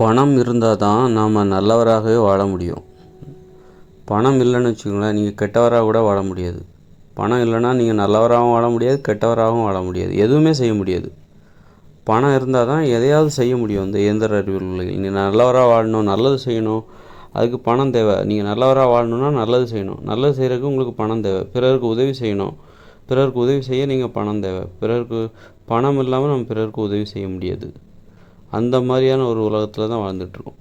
பணம் இருந்தால் தான் நாம் நல்லவராகவே வாழ முடியும். பணம் இல்லைன்னு வச்சுக்கோங்களேன் நீங்கள் கெட்டவராக கூட வாழ முடியாது. பணம் இல்லைன்னா நீங்கள் நல்லவராகவும் வாழ முடியாது கெட்டவராகவும் வாழ முடியாது. எதுவுமே செய்ய முடியாது. பணம் இருந்தால் தான் எதையாவது செய்ய முடியும் இந்த இயந்திர அறிவியல் உள்ளே நீங்கள் நல்லவராக வாழணும் நல்லது செய்யணும். அதுக்கு பணம் தேவை. நீங்கள் நல்லவராக வாழணும்னா நல்லது செய்யணும். நல்லது செய்கிறதுக்கு உங்களுக்கு பணம் தேவை. பிறருக்கு உதவி செய்யணும். பிறருக்கு உதவி செய்ய நீங்கள் பணம் தேவை. பிறருக்கு பணம் இல்லாமல் நம்ம பிறருக்கு உதவி செய்ய முடியாது. அந்த மாதிரியான ஒரு உலகத்தில் தான் வாழ்ந்துட்டுருக்கோம்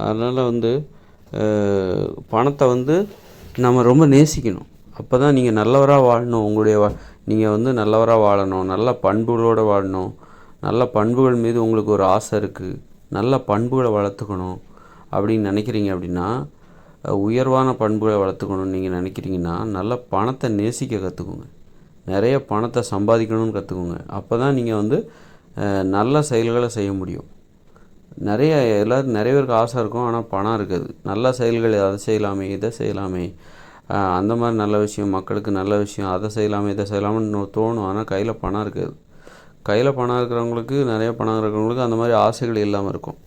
அதனால் வந்து பணத்தை வந்து நம்ம ரொம்ப நேசிக்கணும். அப்போ தான் நீங்கள் நல்லவராக வாழணும். உங்களுடைய வா நீங்கள் வந்து நல்லவராக வாழணும். நல்ல பண்புகளோடு வாழணும். நல்ல பண்புகள் மீது உங்களுக்கு ஒரு ஆசை இருக்குது நல்ல பண்புகளை வளர்த்துக்கணும். அப்படின்னு நினைக்கிறீங்க அப்படின்னா உயர்வான பண்புகளை வளர்த்துக்கணும்னு நீங்கள் நினைக்கிறீங்கன்னா நல்ல பணத்தை நேசிக்க கற்றுக்குங்க நிறைய பணத்தை சம்பாதிக்கணும்னு கற்றுக்குங்க அப்போ தான் நீங்கள் வந்து நல்ல செயல்களை செய்ய முடியும். நிறைய எல்லாரும் நிறைய பேருக்கு ஆசை இருக்கும் ஆனால் பணம் இருக்காது. நல்ல செயல்கள் அதை செய்யலாமே இதை செய்யலாமே. அந்த மாதிரி நல்ல விஷயம் மக்களுக்கு நல்ல விஷயம் அதை செய்யலாமே இதை செய்யலாம்னு தோணும். ஆனால் கையில் பணம் இருக்காது. கையில் பணம் இருக்கிறவங்களுக்கு நிறைய பணம் இருக்கிறவங்களுக்கு அந்த மாதிரி ஆசைகள் இல்லாமல் இருக்கும்.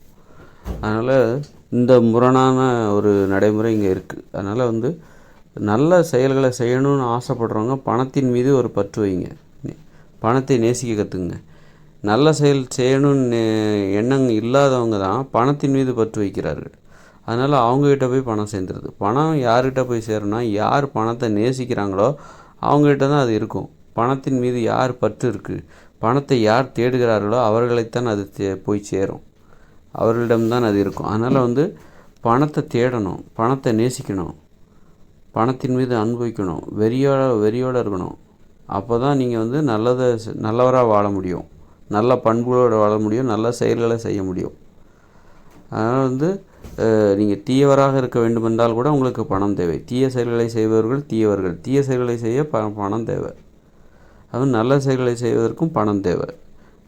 அதனால் இந்த முரணான ஒரு நடைமுறை இங்கே இருக்குது அதனால் வந்து நல்ல செயல்களை செய்யணும்னு ஆசைப்படுறவங்க பணத்தின் மீது ஒரு பற்று வைங்க. பணத்தை நேசிக்க கற்றுக்குங்க நல்ல செயல் செய்யணும்னு நே- எண்ணம் இல்லாதவங்க தான் பணத்தின் மீது பற்று வைக்கிறார்கள். அதனால் அவங்கக்கிட்ட போய் பணம் சேர்ந்துருது. பணம் யார்கிட்ட போய் சேரும்னா யார் பணத்தை நேசிக்கிறாங்களோ அவங்ககிட்ட தான் அது இருக்கும். பணத்தின் மீது யார் பற்று இருக்குது பணத்தை யார் தேடுகிறார்களோ அவர்களைத்தான் அது தே- போய் சேரும். அவர்களிடம்தான் அது இருக்கும். அதனால் வந்து பணத்தை தேடணும் பணத்தை நேசிக்கணும் பணத்தின் மீது அனுபவிக்கணும் வெறியோட வெறியோடு இருக்கணும். அப்போ தான் நீங்கள் வந்து நல்லதை நல்லவராக வாழ முடியும். நல்ல பண்புகளோடு வாழ முடியும் நல்ல செயல்களை செய்ய முடியும். அதனால் வந்து நீங்கள் தீயவராக இருக்க வேண்டுமென்றால் கூட உங்களுக்கு பணம் தேவை. தீய செயல்களை செய்பவர்கள் தீயவர்கள். தீய செயல்களை செய்ய ப பணம் தேவை. அதுவும் நல்ல செயல்களை செய்வதற்கும் பணம் தேவை.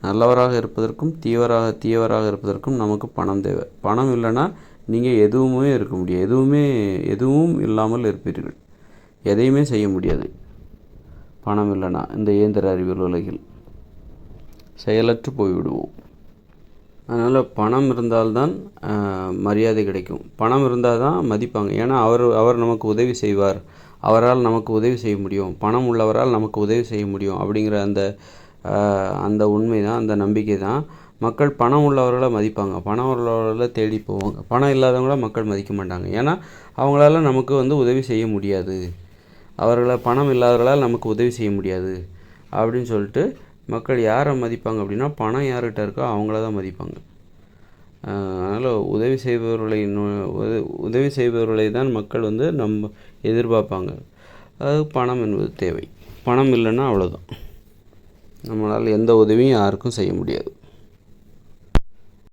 நல்லவராக இருப்பதற்கும் தீவராக தீயவராக இருப்பதற்கும் நமக்கு பணம் தேவை. பணம் இல்லைன்னா நீங்கள் எதுவுமே இருக்க முடியாது. எதுவுமே எதுவும் இல்லாமல் இருப்பீர்கள். எதையுமே செய்ய முடியாது. பணம் இல்லைன்னா இந்த இயந்திர அறிவியல் உலகில். செயலற்று போய்விடுவோம். அதனால் பணம் இருந்தால்தான் மரியாதை கிடைக்கும். பணம் இருந்தால் தான் மதிப்பாங்க. ஏன்னா அவர் அவர் நமக்கு உதவி செய்வார். அவரால் நமக்கு உதவி செய்ய முடியும். பணம் உள்ளவரால் நமக்கு உதவி செய்ய முடியும் அப்படிங்கிற அந்த அந்த உண்மை தான் அந்த நம்பிக்கை தான் மக்கள் பணம் உள்ளவர்களை மதிப்பாங்க. பணம் உள்ளவர்களை தேடி போவாங்க. பணம் இல்லாதவங்கள மக்கள் மதிக்க மாட்டாங்க. ஏன்னா அவங்களால நமக்கு வந்து உதவி செய்ய முடியாது. அவர்களை பணம் இல்லாதவர்களால் நமக்கு உதவி செய்ய முடியாது. அப்படின்னு சொல்லிட்டு மக்கள் யாரை மதிப்பாங்க அப்படின்னா பணம் யார்கிட்ட இருக்கோ அவங்கள தான் மதிப்பாங்க. அதனால் உதவி செய்பவர்களை உத- உதவி செய்பவர்களை தான் மக்கள் வந்து நம்ம எதிர்பார்ப்பாங்க. அது பணம் என்பது தேவை. பணம் இல்லைன்னா அவ்வளோதான் நம்மளால் எந்த உதவியும் யாருக்கும் செய்ய முடியாது.